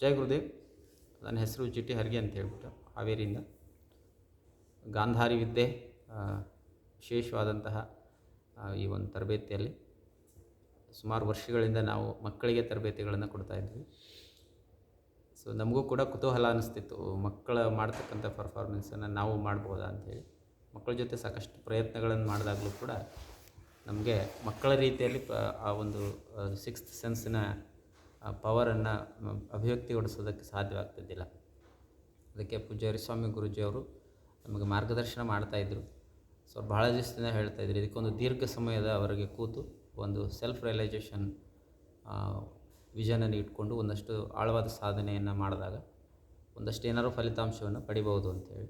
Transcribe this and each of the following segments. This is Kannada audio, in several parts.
ಜೈ ಗುರುದೇವ್. ನನ್ನ ಹೆಸರು ಜಿ ಟಿ ಹರ್ಗೆ ಅಂತ ಹೇಳ್ಬಿಟ್ಟು ಹಾವೇರಿಯಿಂದ ಗಾಂಧಾರಿ ವಿದ್ಯೆ ವಿಶೇಷವಾದಂತಹ ಈ ಒಂದು ತರಬೇತಿಯಲ್ಲಿ. ಸುಮಾರು ವರ್ಷಗಳಿಂದ ನಾವು ಮಕ್ಕಳಿಗೆ ತರಬೇತಿಗಳನ್ನು ಕೊಡ್ತಾ ಇದ್ವಿ. ಸೊ ನಮಗೂ ಕೂಡ ಕುತೂಹಲ ಅನ್ನಿಸ್ತಿತ್ತು ಮಕ್ಕಳು ಮಾಡ್ತಕ್ಕಂಥ ಪರ್ಫಾರ್ಮೆನ್ಸನ್ನು ನಾವು ಮಾಡ್ಬೋದಾ ಅಂಥೇಳಿ ಮಕ್ಕಳ ಜೊತೆ ಸಾಕಷ್ಟು ಪ್ರಯತ್ನಗಳನ್ನು ಮಾಡಿದಾಗಲೂ ಕೂಡ ನಮಗೆ ಮಕ್ಕಳ ರೀತಿಯಲ್ಲಿ ಆ ಒಂದು ಸಿಕ್ಸ್ತ್ ಸೆನ್ಸಿನ ಪವರನ್ನು ಅಭಿವ್ಯಕ್ತಿಗೊಳಿಸೋದಕ್ಕೆ ಸಾಧ್ಯವಾಗ್ತಿದ್ದಿಲ್ಲ. ಅದಕ್ಕೆ ಪೂಜಾರಿ ಸ್ವಾಮಿ ಗುರುಜಿ ಅವರು ನಮಗೆ ಮಾರ್ಗದರ್ಶನ ಮಾಡ್ತಾಯಿದ್ರು ಸೊ ಭಾಳ ದಿವಸದಿಂದ ಹೇಳ್ತಾಯಿದ್ರು ಇದಕ್ಕೊಂದು ದೀರ್ಘ ಸಮಯದ ಅವರಿಗೆ ಕೂತು ಒಂದು ಸೆಲ್ಫ್ ರಿಯಲೈಸೇಷನ್ ವಿಷನನ್ನು ಇಟ್ಕೊಂಡು ಒಂದಷ್ಟು ಆಳವಾದ ಸಾಧನೆಯನ್ನು ಮಾಡಿದಾಗ ಒಂದಷ್ಟು ಏನಾದರೂ ಫಲಿತಾಂಶವನ್ನು ಪಡಿಬೋದು ಅಂತೇಳಿ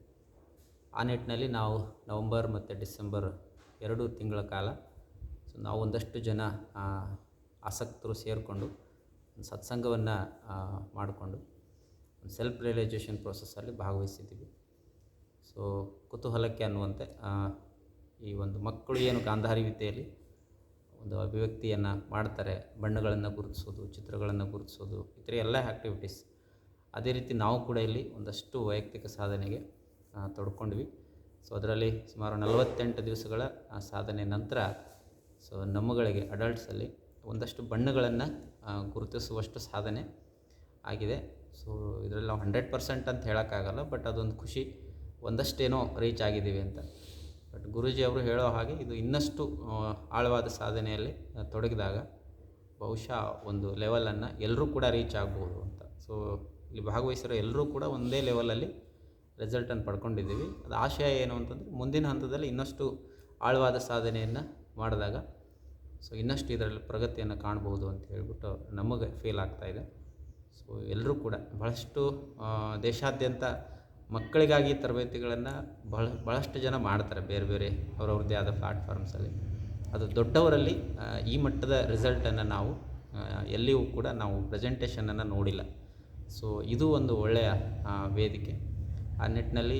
ಆ ನಿಟ್ಟಿನಲ್ಲಿ ನಾವು ನವಂಬರ್ ಮತ್ತು ಡಿಸೆಂಬರ್ ಎರಡು ತಿಂಗಳ ಕಾಲ ಸೊ ನಾವು ಒಂದಷ್ಟು ಜನ ಆ, ಆಸಕ್ತರು ಸೇರಿಕೊಂಡು ಸತ್ಸಂಗವನ್ನು ಮಾಡಿಕೊಂಡು ಒಂದು ಸೆಲ್ಫ್ ರಿಯಲೈಸೇಷನ್ ಪ್ರೋಸೆಸ್ಸಲ್ಲಿ ಭಾಗವಹಿಸಿದ್ದೀವಿ. ಸೊ ಕುತೂಹಲಕ್ಕೆ ಅನ್ನುವಂತೆ ಈ ಒಂದು ಮಕ್ಕಳು ಏನು ಗಾಂಧಾರಿ ವಿದ್ಯೆಯಲ್ಲಿ ಒಂದು ಅಭಿವ್ಯಕ್ತಿಯನ್ನು ಮಾಡ್ತಾರೆ, ಬಣ್ಣಗಳನ್ನು ಗುರುತಿಸೋದು, ಚಿತ್ರಗಳನ್ನು ಗುರುತಿಸೋದು, ಈ ಥರ ಎಲ್ಲ ಆ್ಯಕ್ಟಿವಿಟೀಸ್ ಅದೇ ರೀತಿ ನಾವು ಕೂಡ ಇಲ್ಲಿ ಒಂದಷ್ಟು ವೈಯಕ್ತಿಕ ಸಾಧನೆಗೆ ತೊಡ್ಕೊಂಡ್ವಿ. ಸೊ ಅದರಲ್ಲಿ ಸುಮಾರು ನಲವತ್ತೆಂಟು ದಿವಸಗಳ ಸಾಧನೆ ನಂತರ ಸೊ ನಮ್ಮಗಳಿಗೆ ಅಡಲ್ಟ್ಸಲ್ಲಿ ಒಂದಷ್ಟು ಬಣ್ಣಗಳನ್ನು ಗುರುತಿಸುವಷ್ಟು ಸಾಧನೆ ಆಗಿದೆ. ಸೊ ಇದರಲ್ಲಿ ನಾವು ಹಂಡ್ರೆಡ್ ಪರ್ಸೆಂಟ್ ಅಂತ ಹೇಳೋಕ್ಕಾಗಲ್ಲ ಬಟ್ ಅದೊಂದು ಖುಷಿ. ಒಂದಷ್ಟೇನೋ ರೀಚ್ ಆಗಿದ್ದೀವಿ ಅಂತ. ಬಟ್ ಗುರುಜಿ ಅವರು ಹೇಳೋ ಹಾಗೆ ಇದು ಇನ್ನಷ್ಟು ಆಳವಾದ ಸಾಧನೆಯಲ್ಲಿ ತೊಡಗಿದಾಗ ಬಹುಶಃ ಒಂದು ಲೆವೆಲನ್ನು ಎಲ್ಲರೂ ಕೂಡ ರೀಚ್ ಆಗ್ಬೋದು ಅಂತ. ಸೊ ಇಲ್ಲಿ ಭಾಗವಹಿಸಿರೋ ಎಲ್ಲರೂ ಕೂಡ ಒಂದೇ ಲೆವೆಲಲ್ಲಿ ರಿಸಲ್ಟನ್ನು ಪಡ್ಕೊಂಡಿದ್ದೀವಿ. ಅದು ಆಶಯ ಏನು ಅಂತಂದರೆ, ಮುಂದಿನ ಹಂತದಲ್ಲಿ ಇನ್ನಷ್ಟು ಆಳವಾದ ಸಾಧನೆಯನ್ನು ಮಾಡಿದಾಗ ಸೊ ಇನ್ನಷ್ಟು ಇದರಲ್ಲಿ ಪ್ರಗತಿಯನ್ನು ಕಾಣ್ಬೋದು ಅಂತ ಹೇಳ್ಬಿಟ್ಟು ನಮಗೆ ಫೀಲ್ ಆಗ್ತಾಯಿದೆ ಸೊ ಎಲ್ಲರೂ ಕೂಡ ಭಾಳಷ್ಟು ದೇಶಾದ್ಯಂತ ಮಕ್ಕಳಿಗಾಗಿ ತರಬೇತಿಗಳನ್ನು ಬಹಳ ಭಾಳಷ್ಟು ಜನ ಮಾಡ್ತಾರೆ ಬೇರೆ ಬೇರೆ ಅವರವ್ರದ್ದೇ ಆದ ಪ್ಲ್ಯಾಟ್ಫಾರ್ಮ್ಸಲ್ಲಿ ಅದು ದೊಡ್ಡವರಲ್ಲಿ ಈ ಮಟ್ಟದ ರಿಸಲ್ಟನ್ನು ನಾವು ಎಲ್ಲಿಯೂ ಕೂಡ ನಾವು ಪ್ರೆಸೆಂಟೇಷನನ್ನು ನೋಡಿಲ್ಲ. ಸೊ ಇದು ಒಂದು ಒಳ್ಳೆಯ ವೇದಿಕೆ. ಆ ನಿಟ್ಟಿನಲ್ಲಿ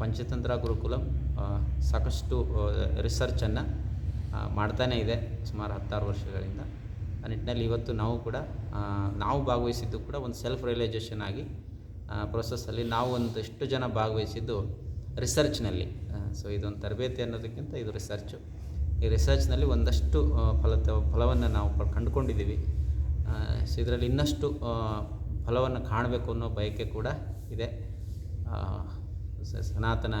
ಪಂಚತಂತ್ರ ಗುರುಕುಲಂ ಸಾಕಷ್ಟು ರಿಸರ್ಚನ್ನು ಮಾಡ್ತಾನೇ ಇದೆ ಸುಮಾರು ಹತ್ತಾರು ವರ್ಷಗಳಿಂದ. ಆ ನಿಟ್ಟಿನಲ್ಲಿ ಇವತ್ತು ನಾವು ಕೂಡ ನಾವು ಭಾಗವಹಿಸಿದ್ದು ಕೂಡ ಒಂದು ಸೆಲ್ಫ್ ರಿಯಲೈಸೇಷನ್ ಆಗಿ ಪ್ರೊಸೆಸ್ಸಲ್ಲಿ ನಾವು ಒಂದಷ್ಟು ಜನ ಭಾಗವಹಿಸಿದ್ದು ರಿಸರ್ಚ್ನಲ್ಲಿ ಸೊ ಇದೊಂದು ತರಬೇತಿ ಅನ್ನೋದಕ್ಕಿಂತ ಇದು ರಿಸರ್ಚು ಈ ರಿಸರ್ಚ್ನಲ್ಲಿ ಒಂದಷ್ಟು ಫಲ ಫಲವನ್ನು ನಾವು ಕಂಡುಕೊಂಡಿದ್ದೀವಿ. ಸೊ ಇದರಲ್ಲಿ ಇನ್ನಷ್ಟು ಫಲವನ್ನು ಕಾಣಬೇಕು ಅನ್ನೋ ಬಯಕೆ ಕೂಡ ಇದೆ. ಸನಾತನ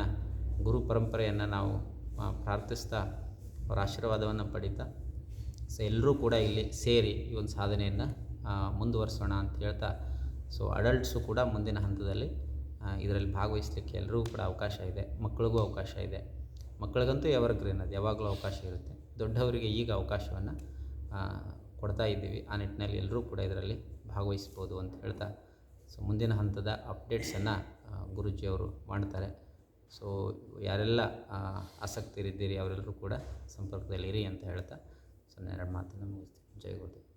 ಗುರು ಪರಂಪರೆಯನ್ನು ನಾವು ಪ್ರಾರ್ಥಿಸ್ತಾ ಅವರ ಆಶೀರ್ವಾದವನ್ನು ಪಡೀತಾ, ಸೊ ಎಲ್ಲರೂ ಕೂಡ ಇಲ್ಲಿ ಸೇರಿ ಈ ಒಂದು ಸಾಧನೆಯನ್ನು ಮುಂದುವರಿಸೋಣ ಅಂತ ಹೇಳ್ತಾ, ಸೊ ಅಡಲ್ಟ್ಸು ಕೂಡ ಮುಂದಿನ ಹಂತದಲ್ಲಿ ಇದರಲ್ಲಿ ಭಾಗವಹಿಸಲಿಕ್ಕೆ ಎಲ್ಲರಿಗೂ ಕೂಡ ಅವಕಾಶ ಇದೆ ಮಕ್ಕಳಿಗೂ ಅವಕಾಶ ಇದೆ. ಮಕ್ಕಳಿಗಂತೂ ಎವರ್ಗ್ರೀನ್ ಅದು, ಯಾವಾಗಲೂ ಅವಕಾಶ ಇರುತ್ತೆ. ದೊಡ್ಡವರಿಗೆ ಈಗ ಅವಕಾಶವನ್ನು ಕೊಡ್ತಾ ಇದ್ದೀವಿ. ಆ ನಿಟ್ಟಿನಲ್ಲಿ ಎಲ್ಲರೂ ಕೂಡ ಇದರಲ್ಲಿ ಭಾಗವಹಿಸ್ಬೋದು ಅಂತ ಹೇಳ್ತಾ, ಸೊ ಮುಂದಿನ ಹಂತದ ಅಪ್ಡೇಟ್ಸನ್ನು ಗುರೂಜಿಯವರು ಮಾಡ್ತಾರೆ. ಸೊ ಯಾರೆಲ್ಲ ಆಸಕ್ತಿರಿದ್ದೀರಿ ಅವರೆಲ್ಲರೂ ಕೂಡ ಸಂಪರ್ಕದಲ್ಲಿರಿ ಅಂತ ಹೇಳ್ತಾ ಸೊ ಎರಡು ಮಾತನ್ನು ಮುಗಿಸ್ತೀನಿ. ಜೈ ಗುರುದೇವ್.